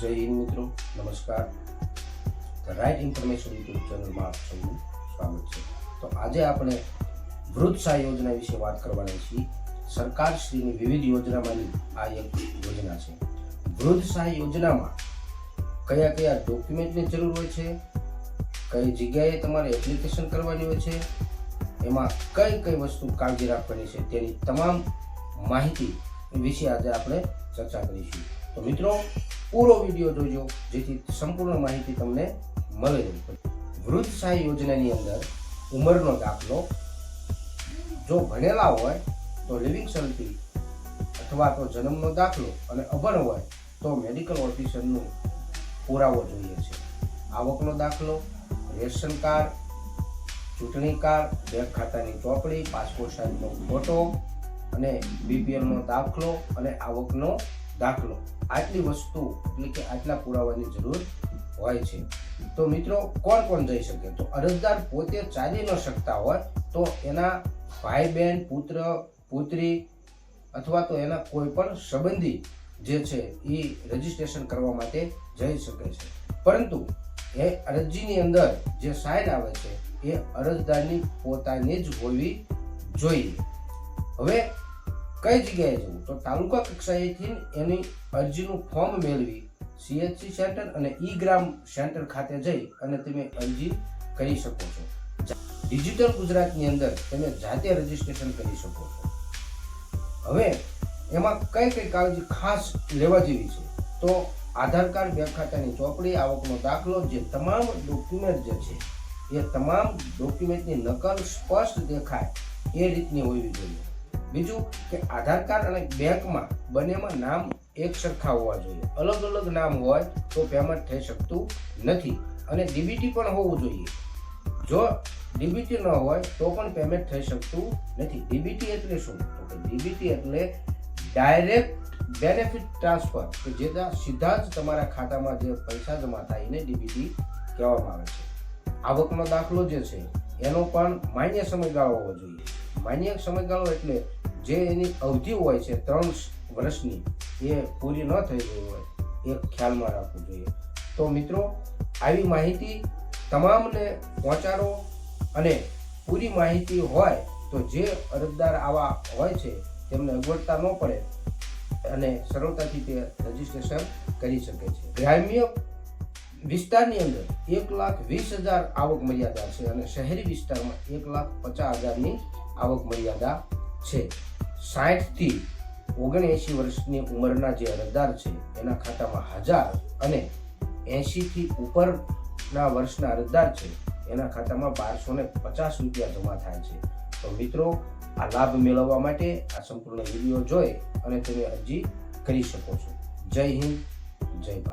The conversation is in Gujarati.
જય મિત્રો, નમસ્કાર. ધ રાઇટ ઇન્ફોર્મેશન યુટ્યુબ ચેનલમાં આપ સૌનું સ્વાગત છે. તો આજે આપણે વૃદ્ધ યોજના વિશે વાત કરવાના છીએ. સરકારશ્રીની વિવિધ યોજનામાંની આ એક યોજના છે. વૃદ્ધ સહાય યોજનામાં કયા કયા ડોક્યુમેન્ટની જરૂર હોય છે? કઈ જગ્યાએ તમારે એપ્લિકેશન કરવાની હોય છે? એમાં કઈ કઈ વસ્તુ કાળજી રાખવાની છે તેની તમામ માહિતી વિશે આજે આપણે ચર્ચા કરીશું. તો મિત્રો પૂરો વીડિયો જોજો, જેથી સંપૂર્ણ માહિતી તમને મળે. વૃદ્ધ સહાય યોજનાની અંદર ઉંમરનો દાખલો. જો ભણેલા હોય, તો લિવિંગ સર્ટિફિકેટ અથવા તો જન્મનો દાખલો અને અભણ હોય, તો મેડિકલ ઓફિસરનું પુરાવો જોઈએ છે. આવકનો દાખલો, રેશન કાર્ડ, ચૂંટણી કાર્ડ, બેંક ખાતાની ચોપડી, પાસપોર્ટ સાઇઝનો ફોટો અને બીપીએલનો દાખલો અને આવકનો દાખલો. આટલી વસ્તુ એટલે કે આટલા પુરાવાની જરૂર હોય છે. તો મિત્રો, કોણ કોણ જઈ શકે? તો અરજદાર પોતે ચાલી ન શકતા હોય, તો એના ભાઈ બહેન પુત્ર, પુત્રી અથવા તો એના કોઈ પણ સંબંધી જે છે એ રજીસ્ટ્રેશન કરવા માટે જઈ શકે છે. પરંતુ એ અરજીની અંદર જે સાઇન આવે છે, એ અરજદારની પોતાની જ હોવી જોઈએ. હવે કઈ જગ્યાએ જવું? તો તાલુકા કક્ષાએથી એની અરજીનું ફોર્મ મેળવી સીએચસી સેન્ટર અને ઈ ગ્રામ સેન્ટર ખાતે જઈ અને તમે અરજી કરી શકો છો. ડિજિટલ ગુજરાતની અંદર તમે જાતે રજીસ્ટ્રેશન કરી શકો છો. હવે એમાં કઈ કઈ કાળજી ખાસ લેવા જેવી છે? તો આધાર કાર્ડ, બેંક ખાતાની ચોપડી, આવકનો દાખલો, જે તમામ ડોક્યુમેન્ટ જે છે, એ તમામ ડોક્યુમેન્ટની નકલ સ્પષ્ટ દેખાય એ રીતની હોવી જોઈએ. બીજું કે આધાર કાર્ડ અને બેંકમાં બંનેમાં નામ એક સરખા હોવા જોઈએ. અલગ અલગ નામ હોય તો પેમેન્ટ થઈ શકતું નથી અને ડીબીટી પણ હોવું જોઈએ. જો ડીબીટી ન હોય તો પણ પેમેન્ટ થઈ શકતું નથી. ડીબીટી એટલે શું? તો કે ડીબીટી એટલે ડાયરેક્ટ બેનિફિટ ટ્રાન્સફર, કે જે સીધા જ તમારા ખાતામાં જે પૈસા જમા થાય એને ડીબીટી કહેવામાં આવે છે. આવકનો દાખલો જે છે, એનો પણ માન્ય સમયગાળો હોવો જોઈએ. માન્ય સમયગાળો એટલે જે એની અવધિ હોય છે ત્રણ વર્ષની, એ પૂરી ન થઈ ગઈ હોય, એ ખ્યાલમાં રાખવું જોઈએ. તો મિત્રો, આવી માહિતી તમામને પહોંચાડો અને પૂરી માહિતી હોય તો જે અરજદાર આવા હોય છે, તેમને અગવડતા ન પડે અને સરળતાથી તે રજીસ્ટ્રેશન કરી શકે છે. ગ્રામ્ય વિસ્તારની અંદર એક લાખ વીસ હજાર આવક મર્યાદા છે અને શહેરી વિસ્તારમાં એક લાખ પચાસ હજારની આવક મર્યાદા છે. સાઠથી ઓગણએંશી વર્ષની ઉંમરના જે અરજદાર છે, એના ખાતામાં હજાર અને એંશીથી ઉપરના વર્ષના અરજદાર છે, એના ખાતામાં બારસો ને પચાસ રૂપિયા જમા થાય છે. તો મિત્રો, આ લાભ મેળવવા માટે આ સંપૂર્ણ વીડિયો જોઈ અને તમે અરજી કરી શકો છો. જય હિન્દ, જય ભારત.